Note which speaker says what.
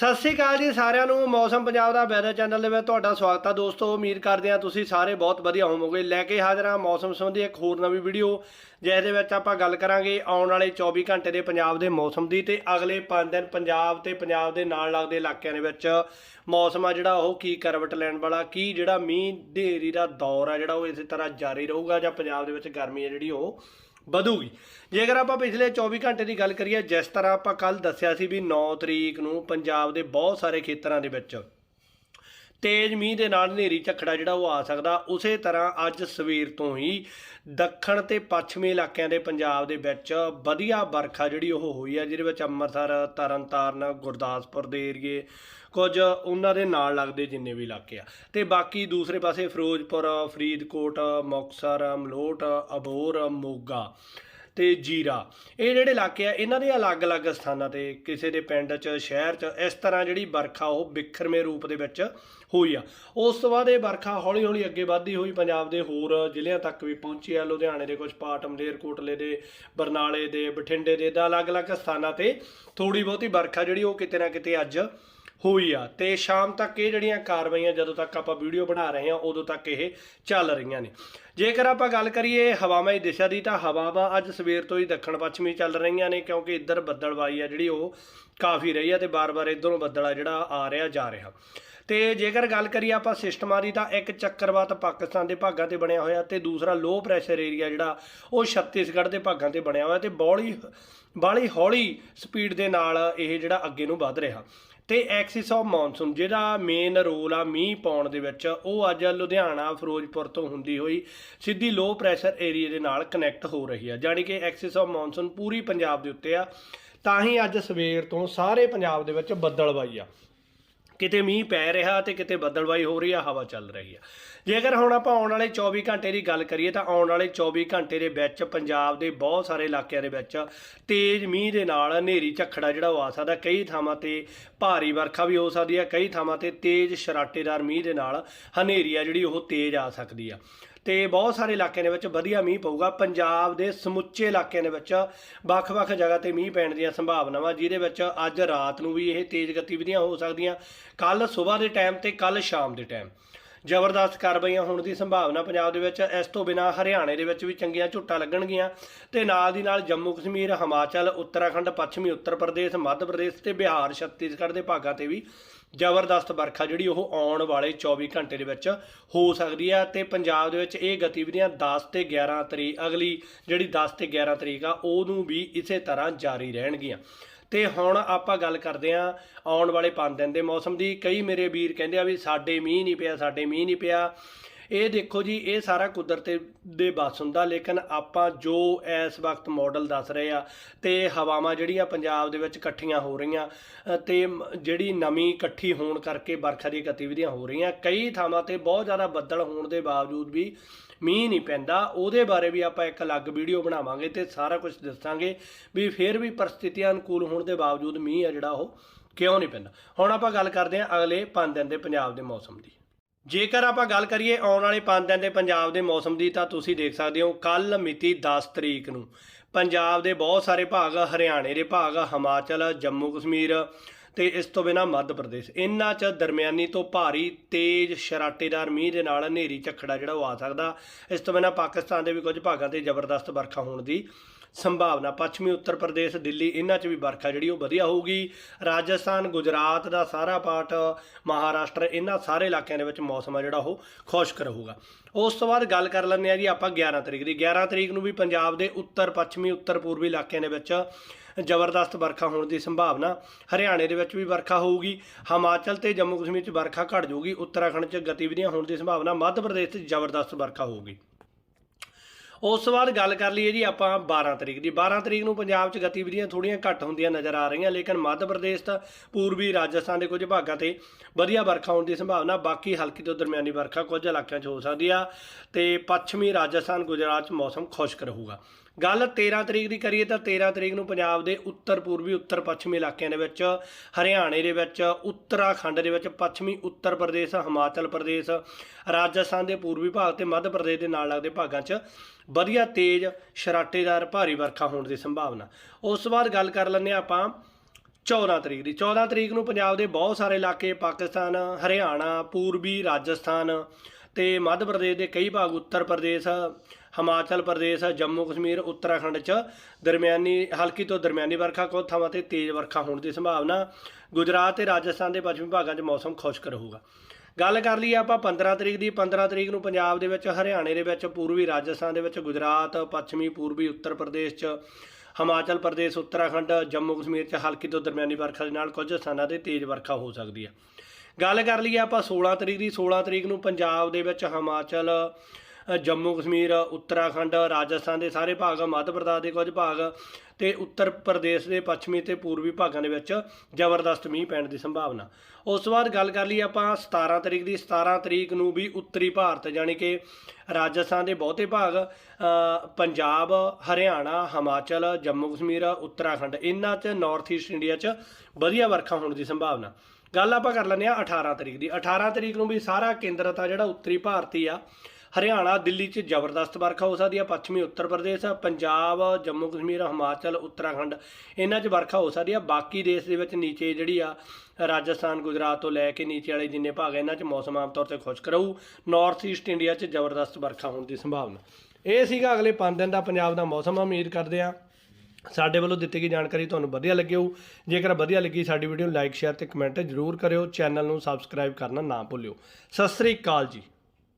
Speaker 1: ਸਤਿ ਸ਼੍ਰੀ ਅਕਾਲ ਜੀ ਸਾਰਿਆਂ ਨੂੰ, ਮੌਸਮ ਪੰਜਾਬ ਦਾ ਵੈਦਰ ਚੈਨਲ ਦੇ ਵਿੱਚ ਤੁਹਾਡਾ ਸਵਾਗਤ ਆ ਦੋਸਤੋ, ਉਮੀਦ ਕਰਦੇ ਹਾਂ ਤੁਸੀਂ ਸਾਰੇ ਬਹੁਤ ਵਧੀਆ ਹੋਵੋਗੇ। ਲੈ ਕੇ ਹਾਜ਼ਰ ਹਾਂ ਮੌਸਮ ਸੰਬੰਧੀ ਇੱਕ ਹੋਰ ਨਵੀਂ ਵੀਡੀਓ, ਜਿਸ ਦੇ ਵਿੱਚ ਆਪਾਂ ਗੱਲ ਕਰਾਂਗੇ ਆਉਣ ਵਾਲੇ 24 ਘੰਟੇ ਦੇ ਪੰਜਾਬ ਦੇ ਮੌਸਮ ਦੀ ਤੇ ਅਗਲੇ 5 ਦਿਨ ਪੰਜਾਬ ਤੇ ਪੰਜਾਬ ਦੇ ਨਾਲ ਲੱਗਦੇ ਇਲਾਕਿਆਂ ਦੇ ਵਿੱਚ ਮੌਸਮ ਆ ਜਿਹੜਾ ਉਹ ਕੀ ਕਰਵਟ ਲੈਣ ਵਾਲਾ, ਕੀ ਜਿਹੜਾ ਮੀਂਹ ਢੇਰੀ ਦਾ ਦੌਰ ਆ ਜਿਹੜਾ ਉਹ ਇਸੇ ਤਰ੍ਹਾਂ ਜਾਰੀ ਰਹੂਗਾ ਜਾਂ ਪੰਜਾਬ ਦੇ ਵਿੱਚ ਗਰਮੀ ਆ ਜਿਹੜੀ ਉਹ ਵਧੂਗੀ। ਜੇਕਰ ਆਪਾਂ ਪਿਛਲੇ 24 ਘੰਟੇ ਦੀ ਗੱਲ ਕਰੀਏ, ਜਿਸ ਤਰ੍ਹਾਂ ਆਪਾਂ ਕੱਲ ਦੱਸਿਆ ਸੀ ਵੀ 9 ਤਰੀਕ ਨੂੰ ਪੰਜਾਬ ਦੇ ਬਹੁਤ ਸਾਰੇ ਖੇਤਰਾਂ ਦੇ ਵਿੱਚ ਤੇਜ਼ ਮੀਂਹ ਦੇ ਨਾਲ ਹਨੇਰੀ ਝੱਖੜਾ ਜਿਹੜਾ ਉਹ ਆ ਸਕਦਾ। ਉਸੇ ਤਰ੍ਹਾਂ ਅੱਜ ਸਵੇਰ ਤੋਂ ਹੀ ਦੱਖਣ ਤੇ ਪੱਛਮੀ ਇਲਾਕਿਆਂ ਦੇ ਪੰਜਾਬ ਦੇ ਵਿੱਚ ਵਧੀਆ ਵਰਖਾ ਜਿਹੜੀ ਉਹ ਹੋਈ ਆ ਜਿਹਦੇ ਵਿੱਚ ਅੰਮ੍ਰਿਤਸਰ, ਤਰਨਤਾਰਨ, ਗੁਰਦਾਸਪੁਰ ਦੇ ਏਰੀਏ ਕੁਝ ਉਹਨਾਂ ਦੇ ਨਾਲ ਲੱਗਦੇ ਜਿੰਨੇ ਵੀ ਇਲਾਕੇ ਆ। ਤੇ ਬਾਕੀ ਦੂਸਰੇ ਪਾਸੇ ਫਿਰੋਜ਼ਪੁਰ, ਫਰੀਦਕੋਟ, ਮੁਕਤਸਰ, ਮਲੋਟ, ਅਬੋਰ, ਮੋਗਾ ਤੇ ਜੀਰਾ। ਇਹ ਜਿਹੜੇ ਇਲਾਕੇ ਆ, ਇਹਨਾਂ ਦੇ ਅਲੱਗ-ਅਲੱਗ ਸਥਾਨਾਂ ਤੇ ਕਿਸੇ ਦੇ ਪਿੰਡ 'ਚ, ਸ਼ਹਿਰ 'ਚ, ਇਸ ਤਰ੍ਹਾਂ ਜਿਹੜੀ ਵਰਖਾ ਉਹ ਵਿਖਰਮੇ ਰੂਪ ਦੇ ਵਿੱਚ ਹੋਈ ਆ। ਉਸ ਤੋਂ ਬਾਅਦ ਇਹ ਵਰਖਾ ਹੌਲੀ-ਹੌਲੀ ਅੱਗੇ ਵਧਦੀ ਹੋਈ ਪੰਜਾਬ ਦੇ ਹੋਰ ਜ਼ਿਲ੍ਹਿਆਂ ਤੱਕ ਵੀ ਪਹੁੰਚੀ ਆ। ਲੁਧਿਆਣੇ ਦੇ ਕੁਝ ਪਾਰਟ ਮਲੇਰਕੋਟਲੇ ਦੇ, ਬਰਨਾਲੇ ਦੇ, ਬਠਿੰਡੇ ਦੇ ਦਾ ਅਲੱਗ-ਅਲੱਗ ਸਥਾਨਾਂ ਤੇ ਥੋੜੀ ਬਹੁਤੀ ਵਰਖਾ ਜਿਹੜੀ ਉਹ ਕਿਤੇ ਨਾ ਕਿਤੇ ਅੱਜ ਹੋਈ ਆ। ਤੇ ਸ਼ਾਮ ਤੱਕ ਇਹ ਜਿਹੜੀਆਂ ਕਾਰਵਾਈਆਂ ਜਦੋਂ ਤੱਕ ਆਪਾਂ ਵੀਡੀਓ ਬਣਾ ਰਹੇ ਹਾਂ, ਉਦੋਂ ਤੱਕ ਇਹ ਚੱਲ ਰਹੀਆਂ ਨੇ। ਜੇਕਰ ਆਪਾਂ ਗੱਲ ਕਰੀਏ ਹਵਾਵਾਂ ਦੀ ਦਿਸ਼ਾ ਦੀ, ਤਾਂ ਹਵਾਵਾਂ ਅੱਜ ਸਵੇਰ ਤੋਂ ਹੀ ਦੱਖਣ ਪੱਛਮੀ ਚੱਲ ਰਹੀਆਂ ਨੇ, ਕਿਉਂਕਿ ਇੱਧਰ ਬੱਦਲਵਾਈ ਆ ਜਿਹੜੀ, ਉਹ ਕਾਫੀ ਰਹੀ ਆ ਤੇ ਬਾਰ-ਬਾਰ ਇੱਧਰੋਂ ਬੱਦਲ ਆ ਜਿਹੜਾ, ਆ ਰਿਹਾ, ਜਾ ਰਿਹਾ। ਤੇ ਜੇਕਰ ਗੱਲ ਕਰੀਏ ਆਪਾਂ ਸਿਸਟਮਾਂ ਦੀ, ਤਾਂ ਇੱਕ ਚੱਕਰਵਾਤ ਪਾਕਿਸਤਾਨ ਦੇ ਭਾਗਾਂ ਤੇ ਬਣਿਆ ਹੋਇਆ ਤੇ ਦੂਸਰਾ ਲੋ ਪ੍ਰੈਸ਼ਰ ਏਰੀਆ ਜਿਹੜਾ, ਉਹ ਛੱਤੀਸਗੜ੍ਹ ਦੇ ਭਾਗਾਂ ਤੇ ਬਣਿਆ ਹੋਇਆ ਤੇ ਬੌਲੀ, ਬਾਲੀ ਹੌਲੀ ਸਪੀਡ ਦੇ ਨਾਲ ਇਹ ਜਿਹੜਾ ਅੱਗੇ ਨੂੰ ਵੱਧ ਰਿਹਾ। ਤੇ ਐਕਸਿਸ ਆਫ ਮੌਨਸੂਨ ਜਿਹੜਾ ਮੇਨ ਰੋਲ ਆ ਮੀਂਹ ਪਾਉਣ ਦੇ ਵਿੱਚ, ਉਹ ਅੱਜ ਲੁਧਿਆਣਾ, ਫਿਰੋਜ਼ਪੁਰ ਤੋਂ ਹੁੰਦੀ ਹੋਈ ਸਿੱਧੀ ਲੋ ਪ੍ਰੈਸ਼ਰ ਏਰੀਆ ਦੇ ਨਾਲ ਕਨੈਕਟ ਹੋ ਰਹੀ ਆ। ਜਾਣੀ ਕਿ ਐਕਸਿਸ ਆਫ ਮੌਨਸੂਨ ਪੂਰੀ ਪੰਜਾਬ ਦੇ ਉੱਤੇ ਆ। ਤਾਂ ਹੀ ਅੱਜ ਸਵੇਰ ਤੋਂ ਸਾਰੇ ਪੰਜਾਬ ਦੇ ਵਿੱਚ ਬੱਦਲਵਾਈ ਆ। ਕਿਤੇ ਮੀਂਹ ਪੈ ਰਿਹਾ ਤੇ ਕਿਤੇ ਬੱਦਲਵਾਈ ਹੋ ਰਹੀ ਆ, ਹਵਾ ਚੱਲ ਰਹੀ ਆ। ਜੇਕਰ ਹੁਣ ਆਪਾਂ ਆਉਣ ਵਾਲੇ 24 ਘੰਟੇ ਦੀ ਗੱਲ ਕਰੀਏ ਤਾਂ ਆਉਣ ਵਾਲੇ 24 ਘੰਟੇ ਦੇ ਵਿੱਚ ਪੰਜਾਬ ਦੇ ਬਹੁਤ ਸਾਰੇ ਇਲਾਕਿਆਂ ਦੇ ਵਿੱਚ ਤੇਜ਼ ਮੀਂਹ ਦੇ ਨਾਲ ਹਨੇਰੀ ਝੱਖੜਾ ਜਿਹੜਾ ਉਹ ਆ ਸਕਦਾ। ਕਈ ਥਾਵਾਂ ਤੇ ਭਾਰੀ ਵਰਖਾ ਵੀ ਹੋ ਸਕਦੀ ਹੈ ਕਈ ਥਾਵਾਂ ਤੇ ਤੇਜ਼ ਸ਼ਰਾਟੇਦਾਰ ਮੀਂਹ ਦੇ ਨਾਲ ਹਨੇਰੀ ਆ ਜਿਹੜੀ ਉਹ ਤੇਜ਼ ਆ ਸਕਦੀ ਆ। ਤੇ ਬਹੁਤ ਸਾਰੇ ਇਲਾਕਿਆਂ ਦੇ ਵਿੱਚ ਵਧੀਆ ਮੀਂਹ ਪਊਗਾ। ਪੰਜਾਬ ਦੇ ਸਮੁੱਚੇ ਇਲਾਕਿਆਂ ਦੇ ਵਿੱਚ ਵੱਖ-ਵੱਖ ਜਗ੍ਹਾ ਤੇ ਮੀਂਹ ਪੈਣ ਦੀਆਂ ਸੰਭਾਵਨਾਵਾਂ, ਜਿਹਦੇ ਵਿੱਚ ਅੱਜ ਰਾਤ ਨੂੰ ਵੀ ਇਹ ਤੇਜ਼ ਗਤੀਵਿਧੀਆਂ ਹੋ ਸਕਦੀਆਂ। ਕੱਲ ਸਵੇਰ ਦੇ ਟਾਈਮ ਤੇ ਕੱਲ ਸ਼ਾਮ ਦੇ ਟਾਈਮ। ਜ਼ਬਰਦਸਤ ਕਾਰਵਾਈਆਂ ਹੋਣ ਦੀ ਸੰਭਾਵਨਾ ਪੰਜਾਬ ਦੇ ਵਿੱਚ, ਇਸ ਤੋਂ ਬਿਨਾ ਹਰਿਆਣੇ ਦੇ ਵਿੱਚ ਵੀ ਚੰਗੀਆਂ ਝੁੱਟਾਂ ਲੱਗਣਗੀਆਂ। ਤੇ ਨਾਲ ਦੀ ਨਾਲ ਜੰਮੂ ਕਸ਼ਮੀਰ, ਹਿਮਾਚਲ, ਉੱਤਰਾਖੰਡ, ਪੱਛਮੀ ਉੱਤਰ ਪ੍ਰਦੇਸ਼, ਮੱਧ ਪ੍ਰਦੇਸ਼ ਤੇ ਬਿਹਾਰ, ਛੱਤੀਸਗੜ੍ਹ ਦੇ ਭਾਗਾਂ ਤੇ ਵੀ ਜ਼ਬਰਦਸਤ ਵਰਖਾ ਜਿਹੜੀ ਉਹ ਆਉਣ ਵਾਲੇ 24 ਘੰਟੇ ਦੇ ਵਿੱਚ ਹੋ ਸਕਦੀ ਹੈ ਤੇ ਪੰਜਾਬ ਦੇ ਵਿੱਚ ਇਹ ਗਤੀਵਿਧੀਆਂ 10 ਤੇ 11 ਤਰੀਕ, ਅਗਲੀ ਜਿਹੜੀ 10 ਤੇ 11 ਤਰੀਕ ਆ, ਉਹਨੂੰ ਵੀ ਇਸੇ ਤਰ੍ਹਾਂ ਜਾਰੀ ਰਹਿਣਗੀਆਂ। ਤੇ ਹੁਣ ਆਪਾਂ ਗੱਲ ਕਰਦੇ ਆਂ ਆਉਣ ਵਾਲੇ 5 ਦਿਨ ਦੇ ਮੌਸਮ ਦੀ। ਕਈ ਮੇਰੇ ਵੀਰ ਕਹਿੰਦੇ ਆ ਵੀ ਸਾਡੇ ਮੀਂਹ ਨਹੀਂ ਪਿਆ, ਸਾਡੇ ਮੀਂਹ ਨਹੀਂ ਪਿਆ। ਇਹ ਦੇਖੋ ਜੀ ਇਹ ਸਾਰਾ ਕੁਦਰਤ ਦੇ ਬਸ ਹੁੰਦਾ ਲੇਕਿਨ ਆਪਾਂ ਜੋ ਇਸ ਵਕਤ ਮਾਡਲ ਦੱਸ ਰਹੇ ਆ ਤੇ ਹਵਾਵਾਂ ਜਿਹੜੀਆਂ ਪੰਜਾਬ ਦੇ ਵਿੱਚ ਇਕੱਠੀਆਂ ਹੋ ਰਹੀਆਂ ਅ, ਤੇ ਜਿਹੜੀ ਨਮੀ ਇਕੱਠੀ ਹੋਣ ਕਰਕੇ ਵਰਖਾ ਦੀਆਂ ਗਤੀਵਿਧੀਆਂ ਹੋ ਰਹੀਆਂ ਕਈ ਥਾਵਾਂ ਤੇ ਬਹੁਤ ਜ਼ਿਆਦਾ ਬੱਦਲ ਹੋਣ ਦੇ ਬਾਵਜੂਦ ਵੀ ਮੀਂਹ ਨਹੀਂ ਪੈਂਦਾ। ਉਹਦੇ ਬਾਰੇ ਵੀ ਆਪਾਂ ਇੱਕ ਅਲੱਗ ਵੀਡੀਓ ਬਣਾਵਾਂਗੇ ਤੇ ਸਾਰਾ ਕੁਝ ਦੱਸਾਂਗੇ ਵੀ ਫਿਰ ਵੀ ਪਰਿਸਥਿਤੀਆਂ ਅਨੁਕੂਲ ਹੋਣ ਦੇ ਬਾਵਜੂਦ ਮੀਂਹ ਆ ਜਿਹੜਾ ਉਹ ਕਿਉਂ ਨਹੀਂ ਪੈਂਦਾ। ਹੁਣ ਆਪਾਂ ਗੱਲ ਕਰਦੇ ਹਾਂ ਅਗਲੇ 5 ਦਿਨ ਦੇ ਪੰਜਾਬ ਦੇ ਮੌਸਮ ਦੀ। ਜੇਕਰ ਆਪਾਂ ਗੱਲ ਕਰੀਏ ਆਉਣ ਵਾਲੇ 5 ਦਿਨ ਦੇ ਪੰਜਾਬ ਦੇ ਮੌਸਮ ਦੀ, ਤਾਂ ਤੁਸੀਂ ਦੇਖ ਸਕਦੇ ਹੋ ਕੱਲ ਮਿਤੀ 10 ਤਰੀਕ ਨੂੰ ਪੰਜਾਬ ਦੇ ਬਹੁਤ ਸਾਰੇ ਭਾਗ, ਹਰਿਆਣੇ ਦੇ ਭਾਗ, ਹਿਮਾਚਲ, ਜੰਮੂ ਕਸ਼ਮੀਰ ਤੇ ਇਸ ਤੋਂ ਬਿਨਾ ਮੱਧ ਪ੍ਰਦੇਸ਼। ਇਹਨਾਂ 'ਚ ਦਰਮਿਆਨੀ ਤੋਂ ਭਾਰੀ ਤੇਜ਼ ਸ਼ਰਾਟੇਦਾਰ ਮੀਂਹ ਦੇ ਨਾਲ ਹਨੇਰੀ ਝੱਖੜਾ ਜਿਹੜਾ ਉਹ ਆ ਸਕਦਾ। ਇਸ ਤੋਂ ਬਿਨਾ ਪਾਕਿਸਤਾਨ ਦੇ ਵੀ ਕੁਝ ਭਾਗਾਂ ਤੇ ਜ਼ਬਰਦਸਤ ਵਰਖਾ ਹੋਣ ਦੀ ਸੰਭਾਵਨਾ। ਪੱਛਮੀ ਉੱਤਰ ਪ੍ਰਦੇਸ਼, ਦਿੱਲੀ, ਇਹਨਾਂ 'ਚ ਵੀ ਵਰਖਾ ਜਿਹੜੀ ਉਹ ਵਧੀਆ ਹੋਊਗੀ। ਰਾਜਸਥਾਨ, ਗੁਜਰਾਤ ਦਾ ਸਾਰਾ ਪਾਰਟ, ਮਹਾਰਾਸ਼ਟਰ, ਇਹਨਾਂ ਸਾਰੇ ਇਲਾਕਿਆਂ ਦੇ ਵਿੱਚ ਮੌਸਮ ਆ ਜਿਹੜਾ ਉਹ ਖੁਸ਼ਕ ਰਹੂਗਾ। ਉਸ ਤੋਂ ਬਾਅਦ ਗੱਲ ਕਰ ਲੈਂਦੇ ਆ ਜੀ ਆਪਾਂ 11 ਤਰੀਕ ਦੀ। 11 ਤਰੀਕ ਨੂੰ ਵੀ ਪੰਜਾਬ ਦੇ ਉੱਤਰ, ਪੱਛਮੀ, ਉੱਤਰ, ਪੂਰਬੀ ਇਲਾਕਿਆਂ ਦੇ ਵਿੱਚ ਜ਼ਬਰਦਸਤ ਵਰਖਾ ਹੋਣ ਦੀ ਸੰਭਾਵਨਾ ਹਰਿਆਣੇ ਦੇ ਵਿੱਚ ਵੀ ਵਰਖਾ ਹੋਊਗੀ। ਹਿਮਾਚਲ ਤੇ ਜੰਮੂ ਕਸ਼ਮੀਰ 'ਚ ਵਰਖਾ ਘਟ ਜਾਊਗੀ। ਉੱਤਰਾਖੰਡ 'ਚ ਗਤੀਵਿਧੀਆਂ ਹੋਣ ਦੀ ਸੰਭਾਵਨਾ। ਮੱਧ ਪ੍ਰਦੇਸ਼ 'ਚ ਜ਼ਬਰਦਸਤ ਵਰਖਾ ਹੋਊਗੀ। ਉਸ ਤੋਂ ਬਾਅਦ ਗੱਲ ਕਰ ਲਈਏ ਜੀ ਆਪਾਂ 12 ਤਰੀਕ ਦੀ। 12 ਤਰੀਕ ਨੂੰ ਪੰਜਾਬ 'ਚ ਗਤੀਵਿਧੀਆਂ ਥੋੜੀਆਂ ਘੱਟ ਹੁੰਦੀਆਂ ਨਜ਼ਰ ਆ ਰਹੀਆਂ, ਲੇਕਿਨ ਮੱਧ ਪ੍ਰਦੇਸ਼ ਤਾਂ ਪੂਰਬੀ ਰਾਜਸਥਾਨ ਦੇ ਕੁਝ ਭਾਗਾਂ ਤੇ ਵਧੀਆ ਵਰਖਾ ਹੋਣ ਦੀ ਸੰਭਾਵਨਾ, ਬਾਕੀ ਹਲਕੀ ਤੋਂ ਦਰਮਿਆਨੀ ਵਰਖਾ ਕੁਝ ਇਲਾਕਿਆਂ 'ਚ ਹੋ ਸਕਦੀ ਆ ਤੇ ਪੱਛਮੀ ਰਾਜਸਥਾਨ, ਗੁਜਰਾਤ 'ਚ ਮੌਸਮ ਖੁਸ਼ਕ ਰਹੂਗਾ। ਗੱਲ 13 ਤਰੀਕ ਦੀ ਕਰੀਏ ਤਾਂ 13 ਤਰੀਕ ਨੂੰ ਪੰਜਾਬ ਦੇ ਉੱਤਰ ਪੂਰਬੀ ਉੱਤਰ ਪੱਛਮੀ ਇਲਾਕਿਆਂ ਦੇ ਵਿੱਚ, ਹਰਿਆਣੇ ਦੇ ਵਿੱਚ, ਉੱਤਰਾਖੰਡ ਦੇ ਵਿੱਚ, ਪੱਛਮੀ ਉੱਤਰ ਪ੍ਰਦੇਸ਼, ਹਿਮਾਚਲ ਪ੍ਰਦੇਸ਼, ਰਾਜਸਥਾਨ ਦੇ ਪੂਰਬੀ ਭਾਗ ਤੇ ਮੱਧ ਪ੍ਰਦੇਸ਼ ਦੇ ਨਾਲ ਲੱਗਦੇ ਭਾਗਾਂ 'ਚ ਵਧੀਆ ਤੇਜ਼ ਸ਼ਰਾਟੇਦਾਰ ਭਾਰੀ ਵਰਖਾ ਹੋਣ ਦੀ ਸੰਭਾਵਨਾ। ਉਸ ਤੋਂ ਬਾਅਦ ਗੱਲ ਕਰ ਲੈਂਦੇ ਹਾਂ ਆਪਾਂ 14 ਤਰੀਕ ਦੀ। 14 ਤਰੀਕ ਨੂੰ ਪੰਜਾਬ ਦੇ ਬਹੁਤ ਸਾਰੇ ਇਲਾਕੇ, ਪਾਕਿਸਤਾਨ, ਹਰਿਆਣਾ, ਪੂਰਬੀ, ਰਾਜਸਥਾਨ ਤੇ ਮੱਧ ਪ੍ਰਦੇਸ਼ ਦੇ ਕਈ ਭਾਗ, ਉੱਤਰ ਪ੍ਰਦੇਸ਼ ਹਿਮਾਚਲ ਪ੍ਰਦੇਸ਼, ਜੰਮੂ ਕਸ਼ਮੀਰ, ਉੱਤਰਾਖੰਡ 'ਚ ਦਰਮਿਆਨੀ, ਹਲਕੀ ਤੋਂ ਦਰਮਿਆਨੀ ਵਰਖਾ ਕੁਝ ਥਾਵਾਂ ਤੇ ਤੇਜ਼ ਵਰਖਾ ਹੋਣ ਦੀ ਸੰਭਾਵਨਾ। ਗੁਜਰਾਤ ਤੇ ਰਾਜਸਥਾਨ ਦੇ ਪੱਛਮੀ ਭਾਗਾਂ 'ਚ ਮੌਸਮ ਖੁਸ਼ਕ ਰਹੂਗਾ। ਗੱਲ ਕਰ ਲਈਏ ਆਪਾਂ 15 ਤਰੀਕ ਦੀ। 15 ਤਰੀਕ ਨੂੰ ਪੰਜਾਬ ਦੇ ਵਿੱਚ, ਹਰਿਆਣੇ ਦੇ ਵਿੱਚ, ਪੂਰਬੀ ਰਾਜਸਥਾਨ ਦੇ ਵਿੱਚ, ਗੁਜਰਾਤ, ਪੱਛਮੀ, ਪੂਰਬੀ ਉੱਤਰ ਪ੍ਰਦੇਸ਼ 'ਚ, ਹਿਮਾਚਲ ਪ੍ਰਦੇਸ਼, ਉੱਤਰਾਖੰਡ, ਜੰਮੂ ਕਸ਼ਮੀਰ 'ਚ ਹਲਕੀ ਤੋਂ ਦਰਮਿਆਨੀ ਵਰਖਾ ਦੇ ਨਾਲ ਕੁਝ ਸਥਾਨਾਂ ਤੇ ਤੇਜ਼ ਵਰਖਾ ਹੋ ਸਕਦੀ ਹੈ। ਗੱਲ ਕਰ ਲਈਏ ਆਪਾਂ 16 ਤਰੀਕ ਦੀ। 16 ਤਰੀਕ ਨੂੰ ਪੰਜਾਬ ਦੇ ਵਿੱਚ ਹਿਮਾਚਲ ਜੰਮੂ ਕਸ਼ਮੀਰ, ਉੱਤਰਾਖੰਡ, ਰਾਜਸਥਾਨ ਦੇ ਸਾਰੇ ਭਾਗ, ਮੱਧ ਪ੍ਰਦੇਸ਼ ਦੇ ਕੁਝ ਭਾਗ ਤੇ ਉੱਤਰ ਪ੍ਰਦੇਸ਼ ਦੇ ਪੱਛਮੀ ਤੇ ਪੂਰਬੀ ਭਾਗਾਂ ਦੇ ਵਿੱਚ ਜ਼ਬਰਦਸਤ ਮੀਂਹ ਪੈਣ ਦੀ ਸੰਭਾਵਨਾ। ਉਸ ਤੋਂ ਬਾਅਦ ਗੱਲ ਕਰ ਲਈਏ ਆਪਾਂ 17 ਤਰੀਕ ਦੀ। 17 ਤਰੀਕ ਨੂੰ ਵੀ ਉੱਤਰੀ ਭਾਰਤ ਜਾਣੀ ਕਿ ਰਾਜਸਥਾਨ ਦੇ ਬਹੁਤੇ ਭਾਗ ਪੰਜਾਬ, ਹਰਿਆਣਾ, ਹਿਮਾਚਲ, ਜੰਮੂ ਕਸ਼ਮੀਰ, ਉੱਤਰਾਖੰਡ, ਇਹਨਾਂ 'ਚ ਨਾਰਥ ਈਸਟ ਇੰਡੀਆ 'ਚ ਵਧੀਆ ਵਰਖਾ ਹੋਣ ਦੀ ਸੰਭਾਵਨਾ। ਗੱਲ ਆਪਾਂ ਕਰ ਲੈਂਦੇ ਆ 18 ਤਰੀਕ ਦੀ। 18 ਤਰੀਕ ਨੂੰ ਵੀ ਸਾਰਾ ਕੇਂਦਰਤਾ ਜਿਹੜਾ ਉੱਤਰੀ ਭਾਰਤੀ ਆ ਹਰਿਆਣਾ, ਦਿੱਲੀ 'ਚ ਜ਼ਬਰਦਸਤ ਵਰਖਾ ਹੋ ਸਕਦੀ ਆ ਪੱਛਮੀ ਉੱਤਰ ਪ੍ਰਦੇਸ਼, ਪੰਜਾਬ, ਜੰਮੂ ਕਸ਼ਮੀਰ, ਹਿਮਾਚਲ, ਉੱਤਰਾਖੰਡ। ਇਹਨਾਂ 'ਚ ਵਰਖਾ ਹੋ ਸਕਦੀ ਆ ਬਾਕੀ ਦੇਸ਼ ਦੇ ਵਿੱਚ ਨੀਚੇ ਜਿਹੜੀ ਆ, ਰਾਜਸਥਾਨ, ਗੁਜਰਾਤ ਤੋਂ ਲੈ ਕੇ ਨੀਚੇ ਵਾਲੇ ਜਿੰਨੇ ਭਾਗ ਇਹਨਾਂ 'ਚ ਮੌਸਮ ਆਮ ਤੌਰ ਤੇ ਖੁਸ਼ਕ ਰਹੂ। ਨਾਰਥ ਈਸਟ ਇੰਡੀਆ 'ਚ ਜ਼ਬਰਦਸਤ ਵਰਖਾ ਹੋਣ ਦੀ ਸੰਭਾਵਨਾ। ਇਹ ਸੀਗਾ ਅਗਲੇ 5 ਦਿਨ ਦਾ ਪੰਜਾਬ ਦਾ ਮੌਸਮ। ਉਮੀਦ ਕਰਦੇ ਆ ਸਾਡੇ ਵੱਲੋਂ ਦਿੱਤੀ ਗਈ ਜਾਣਕਾਰੀ ਤੁਹਾਨੂੰ ਵਧੀਆ ਲੱਗੀ ਹੋਊ। ਜੇਕਰ ਵਧੀਆ ਲੱਗੀ ਸਾਡੀ ਵੀਡੀਓ ਨੂੰ ਲਾਈਕ ਸ਼ੇਅਰ ਤੇ ਕਮੈਂਟ ਜ਼ਰੂਰ ਕਰਿਓ। ਚੈਨਲ ਨੂੰ ਸਬਸਕ੍ਰਾਈਬ ਕਰਨਾ ਨਾ ਭੁੱਲਿਓ। ਸਤਿ ਸ੍ਰੀ ਅਕਾਲ ਜੀ।